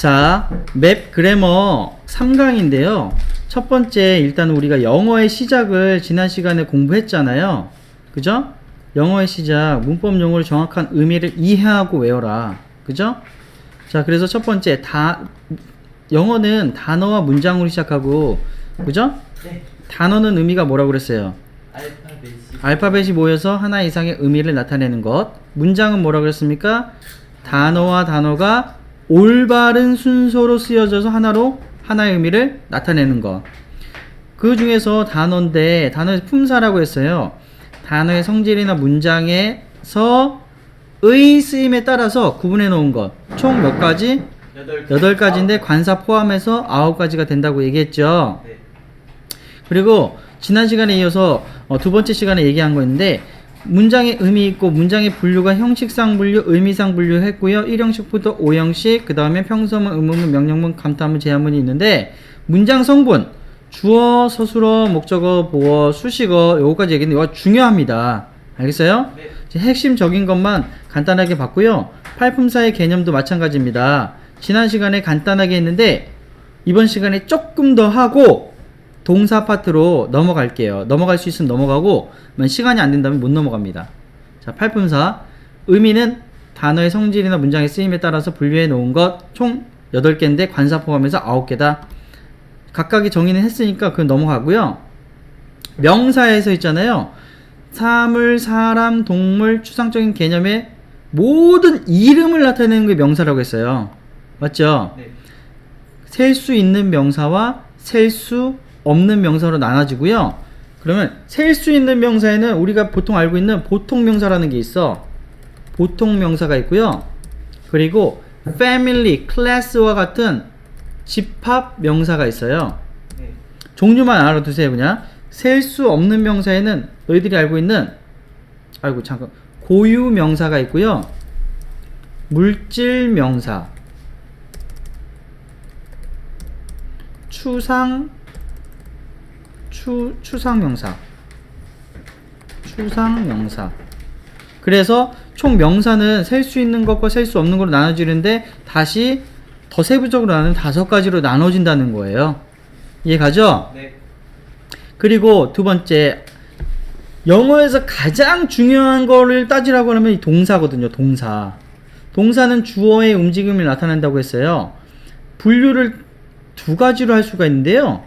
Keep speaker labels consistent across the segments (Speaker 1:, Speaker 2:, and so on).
Speaker 1: 자, 맵 그래머 3강인데요. 첫 번째 일단 우리가 영어의 시작을 지난 시간에 공부했잖아요. 그죠? 영어의 시작, 문법 용어를 정확한 의미를 이해하고 외워라. 그죠? 자, 그래서 첫 번째 다 영어는 단어와 문장으로 시작하고 그죠?
Speaker 2: 네.
Speaker 1: 단어는 의미가 뭐라고 그랬어요?
Speaker 2: 알파벳이
Speaker 1: 알파벳이 모여서 하나 이상의 의미를 나타내는 것. 문장은 뭐라고 그랬습니까? 단어와 단어가 올바른 순서로 쓰여져서 하나로 하나의 의미를 나타내는 것. 그 중에서 단어인데 단어의 품사라고 했어요. 단어의 성질이나 문장에서 의 쓰임에 따라서 구분해 놓은 것. 총 몇 가지?
Speaker 2: 여덟
Speaker 1: 가지인데 관사 포함해서 아홉 가지가 된다고 얘기했죠.
Speaker 2: 네.
Speaker 1: 그리고 지난 시간에 이어서 어, 두 번째 시간에 얘기한 거 있는데 문장의 의미 있고 문장의 분류가 형식상 분류, 의미상 분류했고요. 1형식부터 5형식, 그 다음에 평서문, 의문문, 명령문, 감탄문, 제한문이 있는데 문장 성분 주어, 서술어, 목적어, 보어, 수식어 요거까지 얘기했는데 이거 중요합니다. 알겠어요?
Speaker 2: 네.
Speaker 1: 핵심적인 것만 간단하게 봤고요. 팔품사의 개념도 마찬가지입니다. 지난 시간에 간단하게 했는데 이번 시간에 조금 더 하고 동사 파트로 넘어갈게요. 넘어갈 수 있으면 넘어가고 만 시간이 안 된다면 못 넘어갑니다. 자, 팔품사 의미는 단어의 성질이나 문장의 쓰임에 따라서 분류해 놓은 것 총 8개인데 관사 포함해서 9개다. 각각의 정의는 했으니까 그건 넘어가고요. 명사에서 있잖아요. 사물, 사람, 동물, 추상적인 개념의 모든 이름을 나타내는 게 명사라고 했어요. 맞죠?
Speaker 2: 네.
Speaker 1: 셀수 있는 명사와 셀 수 없는 명사로 나눠지고요. 그러면 셀 수 있는 명사에는 우리가 보통 알고 있는 보통 명사라는 게 있어. 보통 명사가 있고요. 그리고 family, class와 같은 집합 명사가 있어요.
Speaker 2: 네.
Speaker 1: 종류만 알아두세요 그냥 셀 수 없는 명사에는 너희들이 알고 있는 아이고 잠깐 고유 명사가 있고요 물질 명사 추상 추 추상 명사 추상 명사 그래서 총 명사는 셀 수 있는 것과 셀 수 없는 걸로 나눠지는데 다시 더 세부적으로 나는 다섯 가지로 나눠진다는 거예요. 이해가죠?
Speaker 2: 네.
Speaker 1: 그리고 두 번째 영어에서 가장 중요한 거를 따지라고 하면 이 동사거든요. 동사. 동사는 주어의 움직임을 나타낸다고 했어요. 분류를 두 가지로 할 수가 있는데요.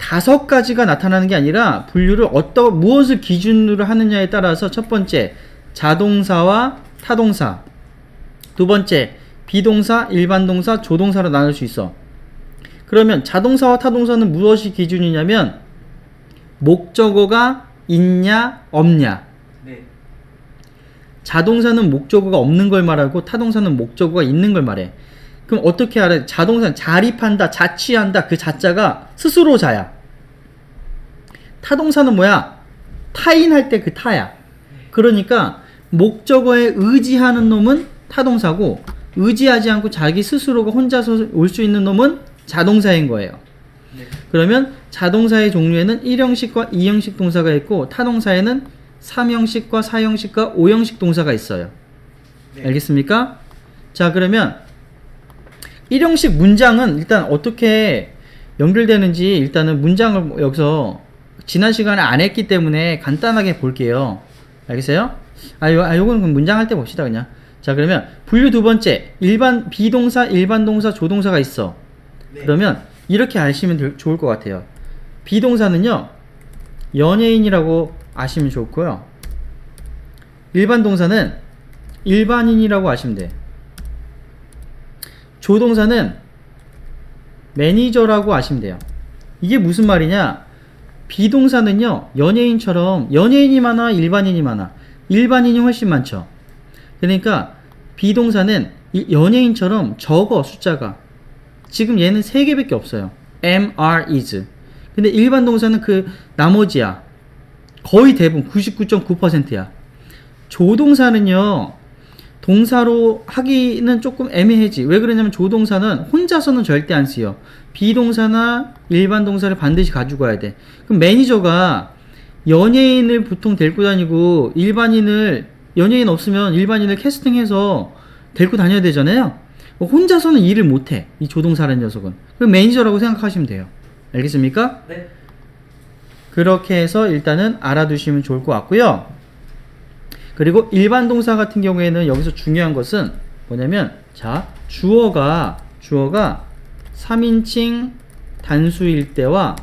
Speaker 1: 다섯 가지가 나타나는 게 아니라 분류를 어떤 무엇을 기준으로 하느냐에 따라서 첫 번째 자동사와 타동사, 두 번째 비동사, 일반 동사, 조동사로 나눌 수 있어. 그러면 자동사와 타동사는 무엇이 기준이냐면 목적어가 있냐 없냐.
Speaker 2: 네.
Speaker 1: 자동사는 목적어가 없는 걸 말하고 타동사는 목적어가 있는 걸 말해. 그럼 어떻게 알아? 자동사는 자립한다, 자취한다 그 자자가 스스로 자야. 타동사는 뭐야? 타인할 때 그 타야. 그러니까 목적어에 의지하는 놈은 타동사고 의지하지 않고 자기 스스로가 혼자서 올 수 있는 놈은 자동사인 거예요.
Speaker 2: 네.
Speaker 1: 그러면 자동사의 종류에는 1형식과 2형식 동사가 있고 타동사에는 3형식과 4형식과 5형식 동사가 있어요.
Speaker 2: 네.
Speaker 1: 알겠습니까? 자, 그러면 1형식 문장은 일단 어떻게 연결되는지 일단은 문장을 여기서 지난 시간에 안 했기 때문에 간단하게 볼게요. 알겠어요? 아, 요, 아 그럼 문장 할 때 봅시다, 그냥. 자, 그러면 분류 두 번째. 일반, 비동사, 일반 동사, 조동사가 있어.
Speaker 2: 네.
Speaker 1: 그러면 이렇게 아시면 될- 좋을 것 같아요. 비동사는요, 연예인이라고 아시면 좋고요. 일반 동사는 일반인이라고 아시면 돼. 조동사는 매니저라고 아시면 돼요. 이게 무슨 말이냐? 비동사는요, 연예인처럼 연예인이 많아, 일반인이 많아. 일반인이 훨씬 많죠. 그러니까 비동사는 이 연예인처럼 적어 숫자가 지금 얘는 세 개밖에 없어요. am, are, is. 근데 일반 동사는 그 나머지야. 거의 대부분 99.9%야. 조동사는요. 동사로 하기는 조금 애매해지. 왜 그러냐면 조동사는 혼자서는 절대 안 쓰여. 비동사나 일반 동사를 반드시 가지고 와야 돼. 그럼 매니저가 연예인을 보통 데리고 다니고 일반인을 연예인 없으면 일반인을 캐스팅해서 데리고 다녀야 되잖아요. 혼자서는 일을 못 해. 이 조동사라는 녀석은. 그럼 매니저라고 생각하시면 돼요. 알겠습니까?
Speaker 2: 네.
Speaker 1: 그렇게 해서 일단은 알아두시면 좋을 것 같고요. 그리고 일반 동사 같은 경우에는 여기서 중요한 것은 뭐냐면 자 주어가 주어가 3인칭 단수일 때와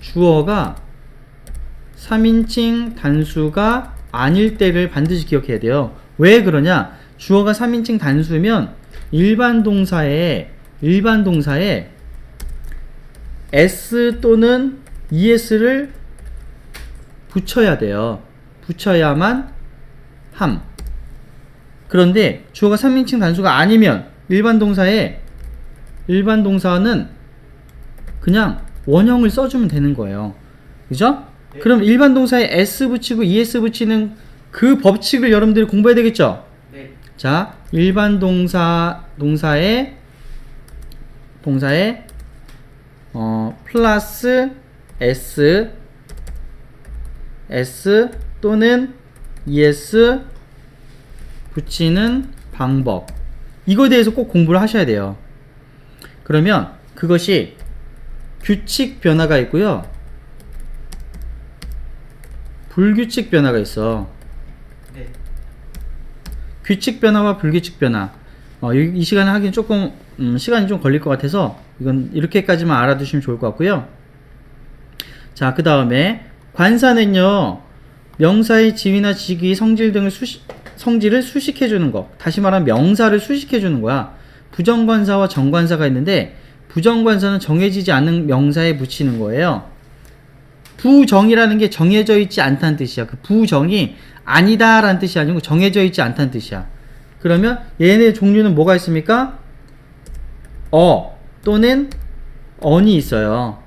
Speaker 1: 주어가 3인칭 단수가 아닐 때를 반드시 기억해야 돼요. 왜 그러냐? 주어가 3인칭 단수면 일반 동사에 일반 동사에 s 또는 es를 붙여야 돼요. 붙여야만 함. 그런데 주어가 3인칭 단수가 아니면 일반 동사에 일반 동사는 그냥 원형을 써주면 되는 거예요. 그죠?
Speaker 2: 네.
Speaker 1: 그럼 일반 동사에 s 붙이고 es 붙이는 그 법칙을 여러분들이 공부해야 되겠죠?
Speaker 2: 네.
Speaker 1: 자, 일반 동사 동사에 동사에 어 플러스 s s 또는 es 붙이는 방법 이거에 대해서 꼭 공부를 하셔야 돼요. 그러면 그것이 규칙 변화가 있고요. 불규칙 변화가 있어.
Speaker 2: 네.
Speaker 1: 규칙 변화와 불규칙 변화. 어, 이, 이 시간에 하긴 조금 음, 시간이 좀 걸릴 것 같아서 이건 이렇게까지만 알아두시면 좋을 것 같고요. 자, 그 다음에 관사는요 명사의 지위나 직위, 성질 등을 수식, 성질을 수식해 주는 거. 다시 말하면 명사를 수식해 주는 거야. 부정관사와 정관사가 있는데 부정관사는 정해지지 않은 명사에 붙이는 거예요. 부정이라는 게 정해져 있지 않다는 뜻이야. 그 부정이 아니다라는 뜻이 아니고 정해져 있지 않다는 뜻이야. 그러면 얘네 종류는 뭐가 있습니까? 어 또는 언이 있어요.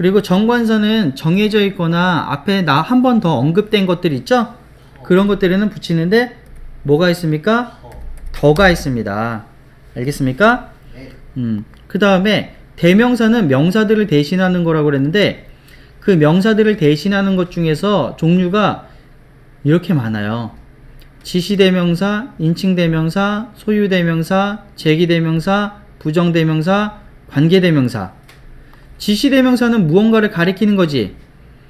Speaker 1: 그리고 정관사는 정해져 있거나 앞에 나 한 번 더 언급된 것들 있죠? 그런 것들에는 붙이는데 뭐가 있습니까?
Speaker 2: 어.
Speaker 1: 더가 있습니다. 알겠습니까?
Speaker 2: 네.
Speaker 1: 음, 그 다음에 대명사는 명사들을 대신하는 거라고 그랬는데 그 명사들을 대신하는 것 중에서 종류가 이렇게 많아요. 지시대명사, 인칭대명사, 소유대명사, 제기대명사, 부정대명사, 관계대명사. 지시대명사는 무언가를 가리키는 거지.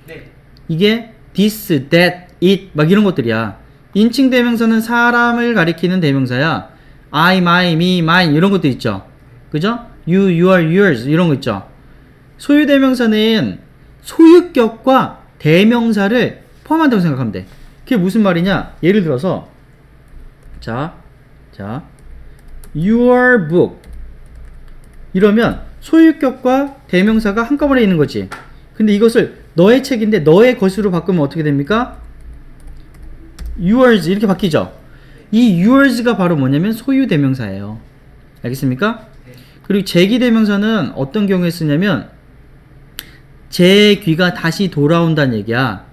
Speaker 2: 네.
Speaker 1: 이게 this, that, it 막 이런 것들이야. 인칭 대명사는 사람을 가리키는 대명사야. I, my, me, mine 이런 것도 있죠. 그죠? you, your, yours 이런 거 있죠. 소유 대명사는 소유격과 대명사를 포함한다고 생각하면 돼. 그게 무슨 말이냐? 예를 들어서 자, 자, your book 이러면 소유격과 대명사가 한꺼번에 있는 거지. 근데 이것을 너의 책인데 너의 것으로 바꾸면 어떻게 됩니까? yours 이렇게 바뀌죠. 이 yours가 바로 뭐냐면 소유 대명사예요. 알겠습니까?
Speaker 2: 네.
Speaker 1: 그리고 제기 대명사는 어떤 경우에 쓰냐면 제 귀가 다시 돌아온다는 얘기야.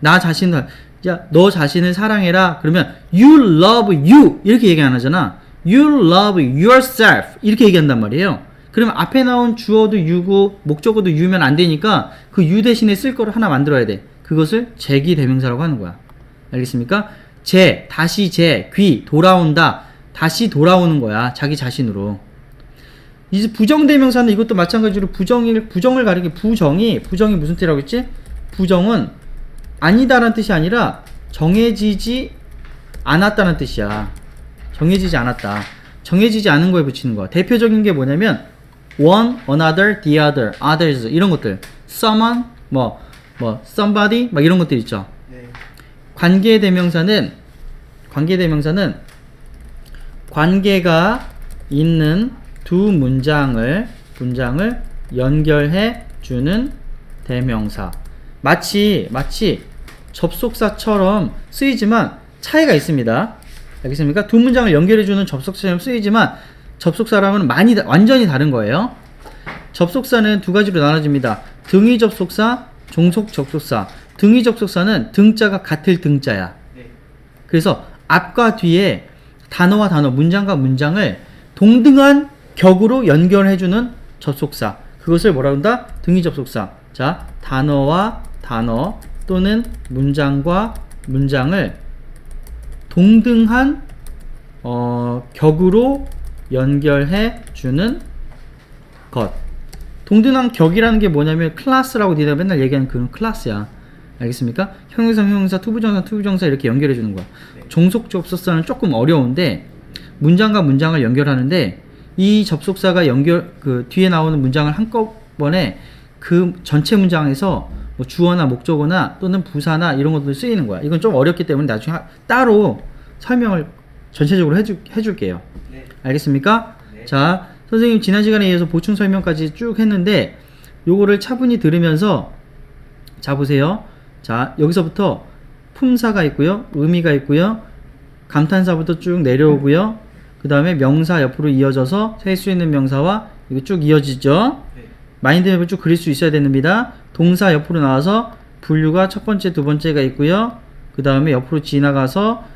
Speaker 1: 나 자신을 야, 너 자신을 사랑해라. 그러면 you love you 이렇게 얘기 안 하잖아. you love yourself 이렇게 얘기한단 말이에요. 그러면 앞에 나온 주어도 you고 목적어도 you면 안 되니까 그 you 대신에 쓸 거를 하나 만들어야 돼. 그것을 제기 대명사라고 하는 거야. 알겠습니까? 제, 다시 제, 귀, 돌아온다. 다시 돌아오는 거야. 자기 자신으로. 이제 부정 대명사는 이것도 마찬가지로 부정을 부정을 가리키 부정이 부정이 무슨 뜻이라고 했지? 부정은 아니다라는 뜻이 아니라 정해지지 않았다는 뜻이야. 정해지지 않았다. 정해지지 않은 거에 붙이는 거야. 대표적인 게 뭐냐면 one, another, the other, others 이런 것들. someone, 뭐, 뭐, somebody 막 이런 것들 있죠.
Speaker 2: 네.
Speaker 1: 관계 대명사는 관계 대명사는 관계가 있는 두 문장을 문장을 연결해 주는 대명사. 마치 마치 접속사처럼 쓰이지만 차이가 있습니다. 알겠습니까? 두 문장을 연결해 주는 접속사처럼 쓰이지만 접속사랑은 많이 다- 완전히 다른 거예요. 접속사는 두 가지로 나눠집니다. 등위 접속사, 종속 접속사. 등위 접속사는 등자가 같을 등자야.
Speaker 2: 네.
Speaker 1: 그래서 앞과 뒤에 단어와 단어, 문장과 문장을 동등한 격으로 연결해주는 접속사. 그것을 뭐라 한다? 등위 접속사. 자, 단어와 단어 또는 문장과 문장을 동등한 어, 격으로 연결해 주는 것. 동등한 격이라는 게 뭐냐면 클래스라고 니가 맨날 얘기하는 그런 클래스야. 알겠습니까? 형용사, 형용사, 투부정사, 투부정사 이렇게 연결해 주는 거야. 종속 접속사는 조금 어려운데 문장과 문장을 연결하는데 이 접속사가 연결 그 뒤에 나오는 문장을 한꺼번에 그 전체 문장에서 뭐 주어나 목적어나 또는 부사나 이런 것들 쓰이는 거야. 이건 좀 어렵기 때문에 나중에 하- 따로 설명을 전체적으로 해줄, 해줄게요.
Speaker 2: 네.
Speaker 1: 알겠습니까?
Speaker 2: 네.
Speaker 1: 자, 선생님 지난 시간에 이어서 보충 설명까지 쭉 했는데 요거를 차분히 들으면서 자 보세요. 자, 여기서부터 품사가 있고요. 의미가 있고요. 감탄사부터 쭉 내려오고요. 그 다음에 명사 옆으로 이어져서 셀 수 있는 명사와 이거 쭉 이어지죠.
Speaker 2: 네.
Speaker 1: 마인드맵을 쭉 그릴 수 있어야 됩니다. 동사 옆으로 나와서 분류가 첫 번째, 두 번째가 있고요. 그 다음에 옆으로 지나가서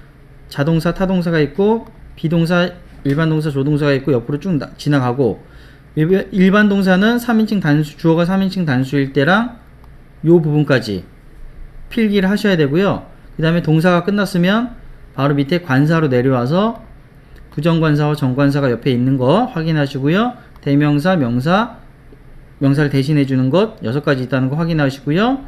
Speaker 1: 자동사, 타동사가 있고 비동사, 일반 동사, 조동사가 있고 옆으로 쭉 나- 지나가고 일- 일반 동사는 3인칭 단수, 주어가 3인칭 단수일 때랑 요 부분까지 필기를 하셔야 되고요. 그 다음에 동사가 끝났으면 바로 밑에 관사로 내려와서 부정관사와 정관사가 옆에 있는 거 확인하시고요. 대명사, 명사, 명사를 대신해 주는 것 여섯 가지 있다는 거 확인하시고요.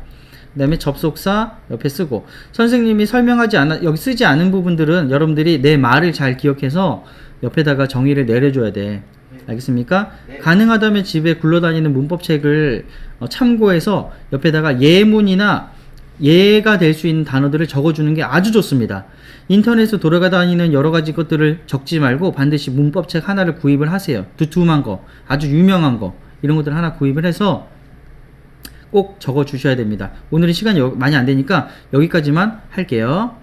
Speaker 1: 그다음에 접속사 옆에 쓰고 선생님이 설명하지 않아 여기 쓰지 않은 부분들은 여러분들이 내 말을 잘 기억해서 옆에다가 정의를 내려줘야 돼. 알겠습니까?
Speaker 2: 네.
Speaker 1: 가능하다면 집에 굴러다니는 문법책을 어, 참고해서 옆에다가 예문이나 예가 될 수 있는 단어들을 적어주는 게 아주 좋습니다. 인터넷에 돌아다니는 여러 가지 것들을 적지 말고 반드시 문법책 하나를 구입을 하세요. 두툼한 거, 아주 유명한 거, 이런 것들 하나 구입을 해서 꼭 적어 주셔야 됩니다. 오늘은 시간이 여- 많이 안 되니까 여기까지만 할게요.